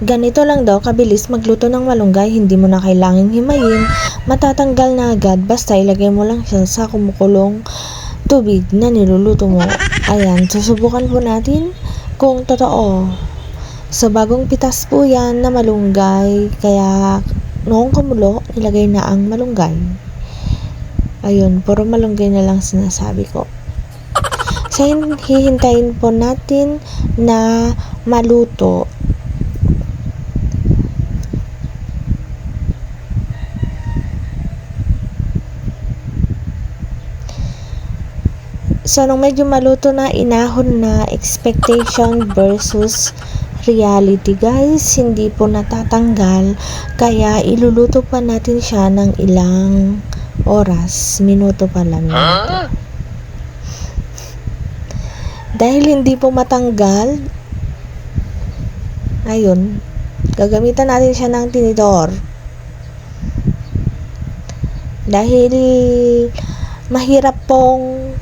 Ganito lang daw kabilis magluto ng malunggay, hindi mo na kailangang himayin, matatanggal na agad basta ilagay mo lang siya sa kumukulong tubig na niluluto mo. Ayan, susubukan po natin kung totoo. Sa bagong pitas po yan na malunggay, kaya noong kumulo, nilagay na ang malunggay. Ayun, puro malunggay na lang sinasabi ko. Hin- hihintayin po natin na maluto. So, nung medyo maluto na, inahon na expectation versus reality, guys. Hindi po natatanggal. Kaya, iluluto pa natin siya ng ilang oras. Minuto pala, minuto. Dahil hindi po matanggal, ayun, gagamitan natin siya ng tinidor. Dahil mahirap pong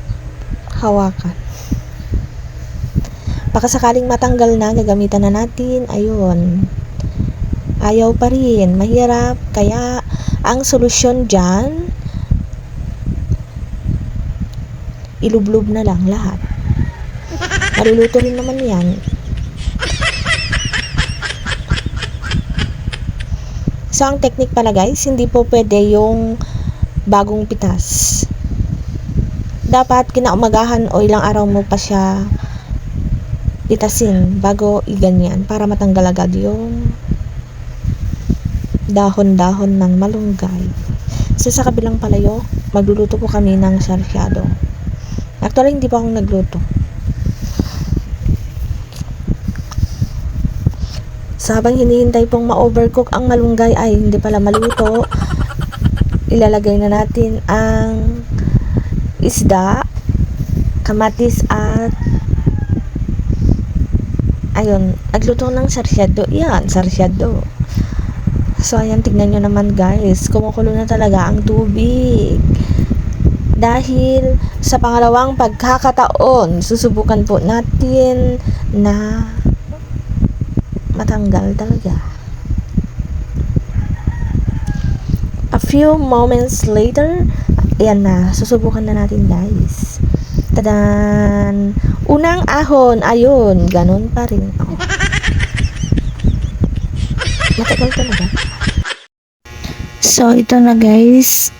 hawakan. Baka sakaling matanggal na, gagamitan na natin. Ayun. Ayaw pa rin. Mahirap. Kaya, ang solusyon dyan, ilublob na lang lahat. Maluluto rin naman yan. So, ang technique pala guys, hindi po pwede yung bagong pitas. Dapat kinaumagahan o ilang araw mo pa siya pitasin bago iganyan para matanggal agad yung dahon-dahon ng malunggay. So, sa kabilang palayo, magluluto po kami ng sarsyado. Actually, hindi pa akong nagluto. So, habang hinihintay pong ma-overcook ang malunggay ay hindi pala maluto, ilalagay na natin ang isda, kamatis at ayun, nagluto ng sarsyado. Yan, sarsyado. So, ayan, tignan nyo naman guys. Kumukulo na talaga ang tubig. Dahil sa pangalawang pagkakataon, susubukan po natin na matanggal talaga. A few moments later, ayan na, susubukan na natin guys. Tadan! Unang ahon, ayun, ganun pa rin. Oh. Matagal talaga. So, ito na guys.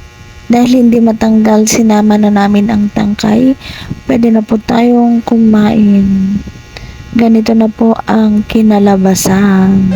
Dahil hindi matanggal, sinama na namin ang tangkay. Pwede na po tayong kumain. Ganito na po ang kinalabasan.